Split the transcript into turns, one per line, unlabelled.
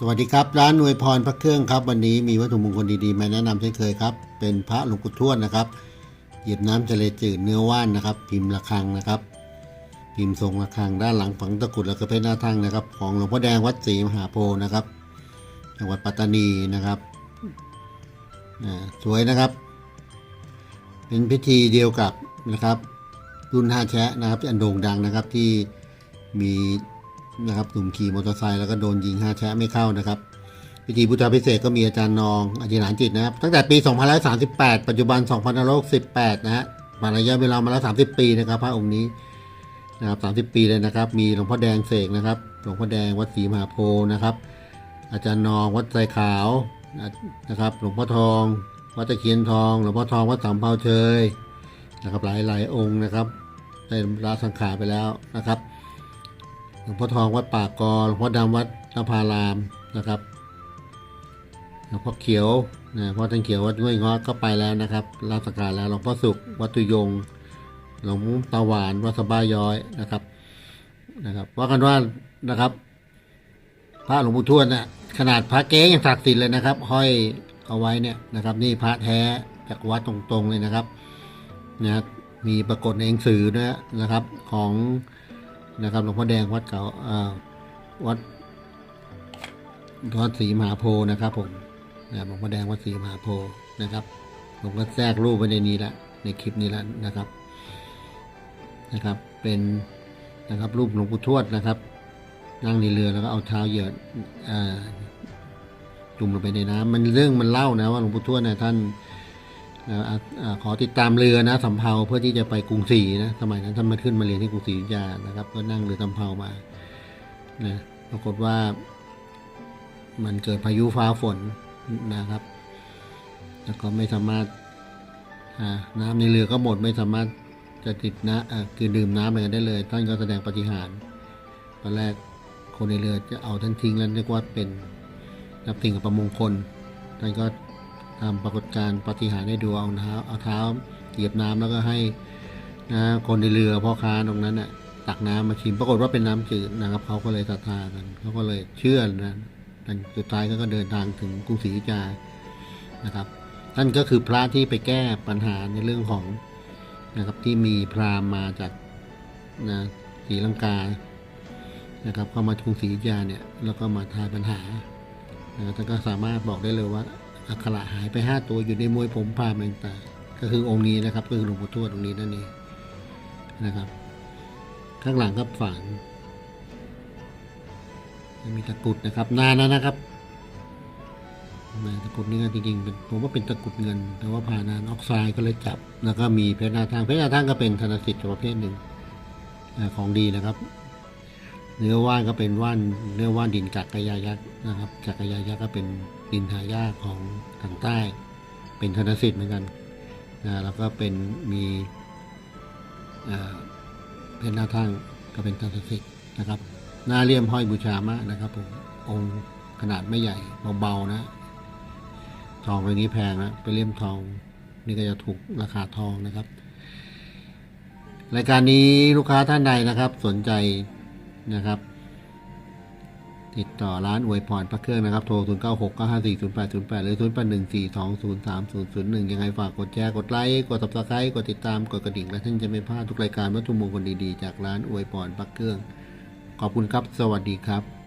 สวัสดีครับ ร้านอวยพรพระเครื่องครับ วันนี้มีวัตถุมงคลดีๆ มาแนะนำเช่นเคยครับ เป็นพระหลวงปู่ทวดนะครับหยิบน้ำทะเลจืดเนื้อว่านนะครับ พิมพ์ระฆังนะครับ พิมพ์ทรงระฆังด้านหลังฝังตะกรุดและกระเพชรหน้าทั่งนะครับ ของหลวงพ่อแดงวัดศรีมหาโพธิ์นะครับ จังหวัดปัตตานีนะครับอ่าสวยนะครับ เป็นพิธีเดียวกับนะครับ รุ่นห้าแชะนะครับ อันโด่งดังนะครับที่มี นะครับหนุ่มขี่มอเตอร์ไซค์แล้วก็โดนยิงห้าแชะไม่เข้านะครับพิธีพุทธพิเศษก็มีอาจารย์นองอธิษฐานจิตนะครับ ตั้งแต่ปี 2538 ปัจจุบัน 2518นะฮะผ่าระยะเวลามาแล้ว 30 ปีนะครับพระองค์นี้นะครับ30 ปีเลยนะครับ มีหลวงพ่อแดงเสกนะครับ หลวงพ่อแดงวัดศรีมหาโพธิ์นะครับ อาจารย์นองวัดไทรขาวนะครับ หลวงพ่อทอง วัดตะเคียนทอง หลวงพ่อทองวัดสามเภาเชยนะครับ หลายหลายองค์นะครับ ได้ละสังขารไปแล้วนะครับ ลวงพ่อทองวัดปากกอหลวงพ่อดำวัดนภารามนะครับหลวงพ่อเขียวนะพ่อท่านเขียววัดห้วยง้อก็ไปแล้วนะครับลาสังขารแล้วหลวงพ่อสุขวัดตุยงหลวงตาหวานวัดสบ้าย้อยนะครับนะครับ ว่ากันว่านะครับ พระหลวงปู่ทวดน่ะขนาดพระเก๊ยังศักดิ์สิทธิ์เลยนะครับ ห้อยเอาไว้เนี่ยนะครับ นี่พระแท้จากวัดตรงๆเลยนะครับนะครับมีปรากฏในหนังสือนะนะครับของ นะครับหลวงพ่อแดงวัดเก่าอ่าวัดวัดศรีมหาโพธิ์นะครับผมนะหลวงพ่อแดงวัดศรีมหาโพธิ์นะครับ ผมก็แทรกรูปไว้ในนี้ละในคลิปนี้ละนะครับนะครับ เป็นนะครับรูปหลวงปู่ทวดนะครับ นั่งในเรือแล้วก็เอาเท้าเหยียดอ่าจุ่มลงไปในน้ำมันเรื่องมันเล่านะว่าหลวงปู่ทวดเนี่ยท่าน ขอติดตามเรือนะสำเภาเพื่อที่จะไปกรุงศรีนะสมัยนั้นท่านมาขึ้นมาเรียนที่กรุงศรีอยุธยานะครับ ก็นั่งเรือสำเภามานะปรากฏว่า มันเกิดพายุฟ้าฝนนะครับ แล้วก็ไม่สามารถน้ำในเรือก็หมดไม่สามารถจะติดนะอ่าคือดื่มน้ำอะไรได้เลยท่านก็แสดงปฏิหารตอนแรกคนในเรือจะเอาท่านทิ้งแล้วเรียกว่าเป็นนับสิ่งกับประมงคลท่านก็ ทำปรากฏการณ์ปฏิหารให้ดูเอาเท้าเอาเท้าเหยียบน้ำแล้วก็ให้นะคนในเรือพ่อค้าตรงนั้นน่ะตักน้ำมาชิมปรากฏว่าเป็นน้ำจืดนะครับเขาก็เลยศรัทธากันเขาก็เลยเชื่อนะแต่สุดท้ายก็เดินทางถึงกรุงศรีอยุธยานะครับท่านก็คือพระที่ไปแก้ปัญหาในเรื่องของนะครับที่มีพราหมณ์มาจากนะศรีลังกานะครับเข้ามากรุงศรีอยุธยาเนี่ยแล้วก็มาทายปัญหานะท่านก็สามารถบอกได้เลยว่า อักขระหายไปห้าตัวอยู่ในมวยผมพาแมงตา ก็คือองค์นี้นะครับก็คือหลวงปู่ทวดองค์นี้นั่นเองนะครับ ข้างหลังก็ฝังมีตะกรุดนะครับ นานแล้วนะครับนะตะกรุดนี่ก็จริงๆเป็นผมว่าเป็นตะกรุดเงิน แต่ว่าผ่านานออกไซด์ก็เลยจับ แล้วก็มีเพชรนาทางเพชรนาทางก็เป็นธนสิทธิ์ประเภทหนึ่งอของดีนะครับ เนื้อว่านก็เป็นว่านเนื้อว่านดินกักกยายักษ์นะครับกักกยายักษ์ก็เป็น ดินหายาของทางใต้ เป็นธนสิทธิ์เหมือนกันนะแล้วก็เป็นมีเพชรหน้าทั่งก็เป็นธนสิทธิ์นะครับ หน้าเลี่ยมห้อยบูชามานะครับผมองค์ขนาดไม่ใหญ่เบาๆนะ ทองตัวนี้แพงนะไปเลี่ยมทองนี่ก็จะถูกราคาทองนะครับ รายการนี้ลูกค้าท่านใดนะครับ สนใจนะครับ ติดต่อร้านอวยพรพระเครื่องนะครับ โทร 0 9 6 9 5 4 0 8 0 8 หรือ 0 8 1 4 2 0 3 0 0 1 ยังไงฝากกดแชร์ กดไลค์ กด subscribe กดติดตาม กดกระดิ่ง และท่านจะไม่พลาดทุกรายการวัตถุมงคลดีๆ จากร้านอวยพรพระเครื่อง ขอบคุณครับ สวัสดีครับ